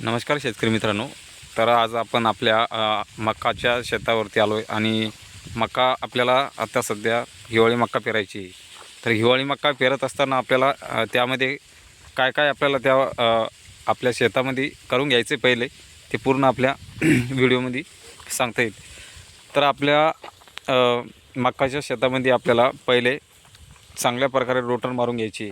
नमस्कार शेतकरी मित्रांनो. तर आज आपण आपल्या मकाच्या शेतावरती आलो आहे आणि मका आपल्याला आता सध्या हिवाळी मका पेरायची तर हिवाळी मका पेरत असताना आपल्याला त्यामध्ये काय काय आपल्याला त्या आपल्या शेतामध्ये करून घ्यायचे पहिले ते पूर्ण आपल्या व्हिडिओमध्ये सांगता येईल. तर आपल्या मकाच्या शेतामध्ये आपल्याला पहिले चांगल्या प्रकारे रोटर मारून घ्यायची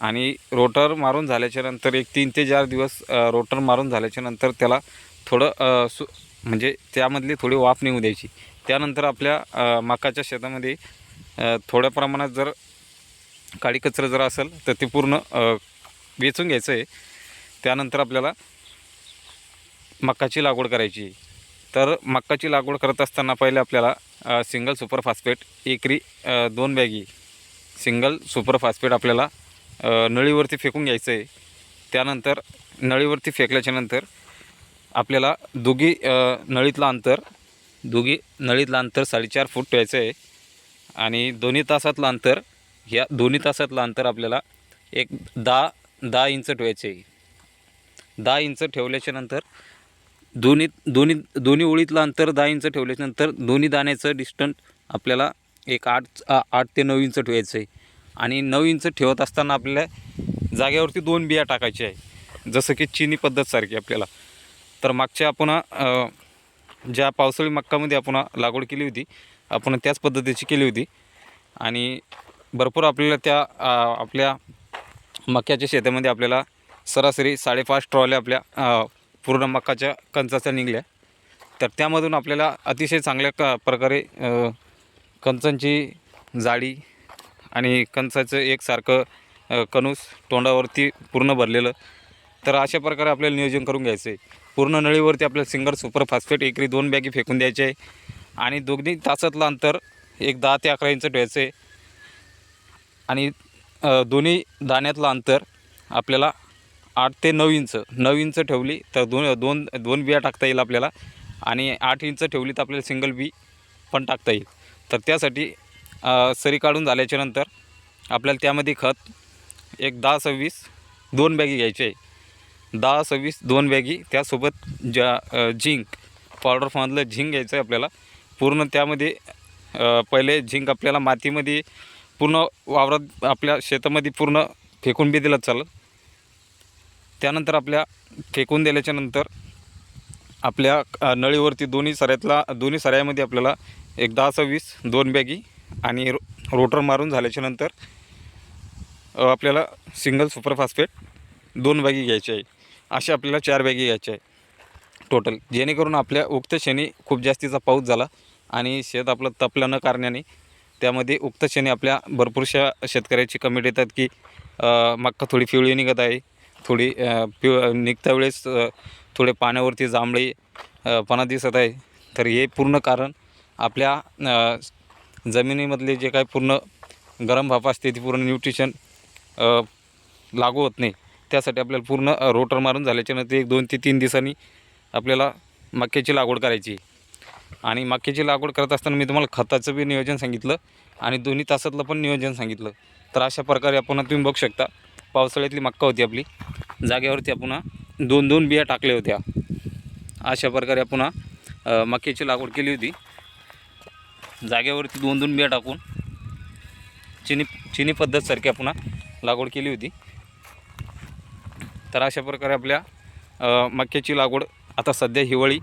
आणि रोटर मारून झाल्याच्यानंतर एक तीन ते चार दिवस रोटर मारून झाल्याच्यानंतर त्याला थोडं सु म्हणजे त्यामधली थोडी वाफ निघू द्यायची त्यानंतर आपल्या मकाच्या शेतामध्ये थोड्या प्रमाणात जर काळी कचरं जर असेल तर ते पूर्ण वेचून घ्यायचं आहे त्यानंतर आपल्याला मकाची लागवड करायची आहे. तर मकाची लागवड करत असताना पहिले आपल्याला सिंगल सुपर फास्फेट एकरी दोन बॅगी सिंगल सुपर फास्फेट आपल्याला नळीवरती फेकून घ्यायचं आहे त्यानंतर नळीवरती फेकल्याच्यानंतर आपल्याला दोघी नळीतलं अंतर दोघी नळीतलं अंतर साडेचार फूट ठेवायचं आहे आणि दोन्ही तासातलं अंतर ह्या दोन्ही तासातलं अंतर आपल्याला एक दहा दहा इंच ठेवायचं आहे दहा इंच ठेवल्याच्यानंतर दोन्ही दोन्ही दोन्ही ओळीतलं अंतर दहा इंच ठेवल्याच्यानंतर दोन्ही दाण्याचं डिस्टन्स आपल्याला एक आठ आठ ते नऊ इंच ठेवायचं आहे आणि नऊ इंच ठेवत असताना आपल्याला जागेवरती दोन बिया टाकायचे आहे. जसं की चिनी पद्धतसारखी आपल्याला. तर मागच्या आपण ज्या पावसाळी मक्कामध्ये आपण लागवड केली होती आपण त्याच पद्धतीची केली होती. आणि भरपूर आपल्याला त्या आपल्या मक्याच्या शेतामध्ये आपल्याला सरासरी साडेपाच ट्रॉल्या आपल्या पूर्ण मकाच्या कंचाच्या निघल्या. तर त्यामधून आपल्याला अतिशय चांगल्या क प्रकारे कंचांची जाडी आणि कंचाचं एकसारखं कणूस तोंडावरती पूर्ण भरलेलं. तर अशा प्रकारे आपल्याला नियोजन करून घ्यायचं आहे पूर्ण नळीवरती आपल्याला सिंगल सुपरफास्फेट एकरी दोन बॅगी फेकून द्यायचे आहे आणि दोघी तासातलं अंतर एक दहा ते अकरा इंच ठेवायचं आहे आणि दोन्ही दाण्यातलं अंतर आपल्याला आठ ते नऊ इंच नऊ इंच ठेवली तर दोन दोन दोन बिया टाकता येईल आपल्याला. आणि आठ इंच ठेवली तर आपल्याला सिंगल बी पण टाकता येईल. तर त्यासाठी सरी काढून झाल्याच्यानंतर आपल्याला त्यामध्ये खत एक दहा सव्वीस दोन बॅगी घ्यायचे आहे. दहा सव्वीस दोन बॅगी त्यासोबत ज्या झिंक पावडर फॉर्मधलं झिंक घ्यायचं आहे आपल्याला. पूर्ण त्यामध्ये पहिले झिंक आपल्याला मातीमध्ये पूर्ण वावरात आपल्या शेतामध्ये पूर्ण फेकून बी दिलं चालेल. त्यानंतर आपल्या फेकून दिल्याच्या नंतर आपल्या नळीवरती दोन्ही सऱ्यातला दोन्ही सऱ्यामध्ये आपल्याला एक दहा सव्वीस दोन बॅगी आणि रो रोटर मारून झाल्याच्यानंतर आपल्याला सिंगल सुपरफास्फेट दोन बॅगी घ्यायचे आहे अशा आपल्याला चार बॅगी घ्यायच्या आहे टोटल जेणेकरून आपल्या उक्त शेणी खूप जास्तीचा पाऊस झाला आणि शेत आपलं तपलं न कारणाने त्यामध्ये उक्त शेणी आपल्या भरपूरशा शेतकऱ्याची कमेंट येतात की मक्का थोडी पिवळी निघत आहे. थोडी पिव निघता वेळेस थोडे पाण्यावरती जांभळी पणा दिसत आहे. तर हे पूर्ण कारण आपल्या जमिनीमधले जे काही पूर्ण गरम भाप असते ती पूर्ण न्यूट्रिशन लागू होत नाही. त्यासाठी आपल्याला पूर्ण रोटर मारून झाल्याच्यानंतर एक दोन ते तीन दिवसांनी आपल्याला मक्याची लागवड करायची. आणि मक्याची लागवड करत असताना मी तुम्हाला खताचं बी नियोजन सांगितलं आणि दोन्ही तासातलं पण नियोजन सांगितलं. तर अशा प्रकारे आपण तुम्ही बघू शकता पावसाळ्यातली मक्का होती आपली. जागेवरती आपण दोन दोन बिया टाकल्या होत्या. अशा प्रकारे आपण मक्याची लागवड केली होती. जागेवरती दोन दोन बिया टाकून चिनी चिनी पद्धतसारखी आपण लागवड केली होती. तर अशा प्रकारे आपल्या मक्याची लागवड आता सध्या हिवाळी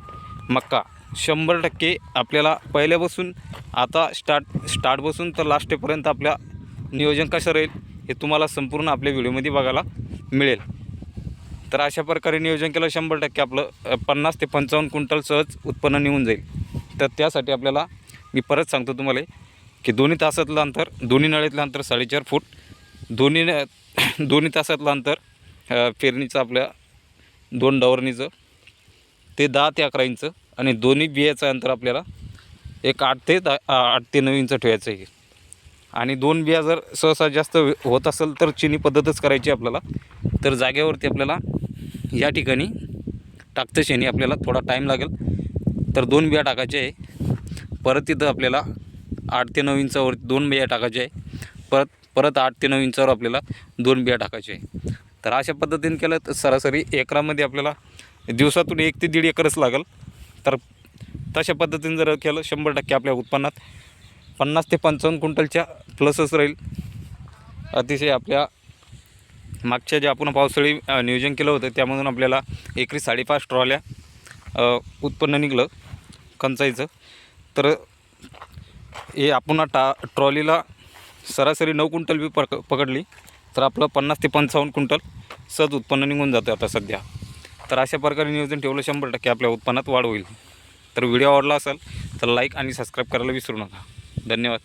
मक्का शंभर टक्के आपल्याला पहिल्यापासून आता स्टार्ट स्टार्टपासून तर लास्टेपर्यंत आपल्या नियोजन कसं राहील हे तुम्हाला संपूर्ण आपल्या व्हिडिओमध्ये बघायला मिळेल. तर अशा प्रकारे नियोजन केलं शंभर टक्के आपलं पन्नास ते पंचावन्न क्विंटल सहज उत्पन्न निघून जाईल. तर त्यासाठी आपल्याला मी परत सांगतो तुम्हाला की दोन्ही तासातलं अंतर दोन्ही नळीतलं अंतर साडेचार फूट दोन्ही न- दोन्ही तासातलं अंतर पेरणीचं आपल्या दोन डवरणीचं ते दहा ते अकरा इंच आणि दोन्ही बियाचं अंतर आपल्याला एक आठ ते दहा आठ ते नऊ इंच ठेवायचं आहे. आणि दोन बिया जर सहसा जास्त होत असेल तर चिनी पद्धतच करायची आपल्याला. तर जागेवरती आपल्याला या ठिकाणी टाकतं शेणी आपल्याला थोडा टाईम लागेल. तर दोन बिया टाकायचे आहे. परत तिथं आपल्याला आठ ते नऊ इंचावर दोन बिया टाकायच्या आहे. परत परत आठ ते नऊ इंचावर आपल्याला दोन बिया टाकायच्या आहे. तर अशा पद्धतीने केलं तर सरासरी एकरामध्ये आपल्याला दिवसातून एक ते दीड एकरच लागेल. तर तशा पद्धतीने जर केलं शंभर टक्के आपल्या उत्पन्नात पन्नास ते पंचावन्न क्विंटलच्या प्लसच राहील. अतिशय आपल्या मागच्या जे आपण पावसाळी नियोजन केलं होतं त्यामधून आपल्याला एकरी साडेपाच ट्रॉल्या उत्पन्न निघलं कंचाईचं. तर हे आपण टा ट्रॉलीला सरासरी नऊ क्विंटल बी पक पकडली तर आपलं पन्नास ते पंचावन्न क्विंटल सहज उत्पन्न निघून जातं आता सध्या. तर अशा प्रकारे नियोजन ठेवलं शंभर टक्के आपल्या उत्पन्नात वाढ होईल. तर व्हिडिओ आवडला असेल तर लाईक आणि सबस्क्राईब करायला विसरू नका. धन्यवाद.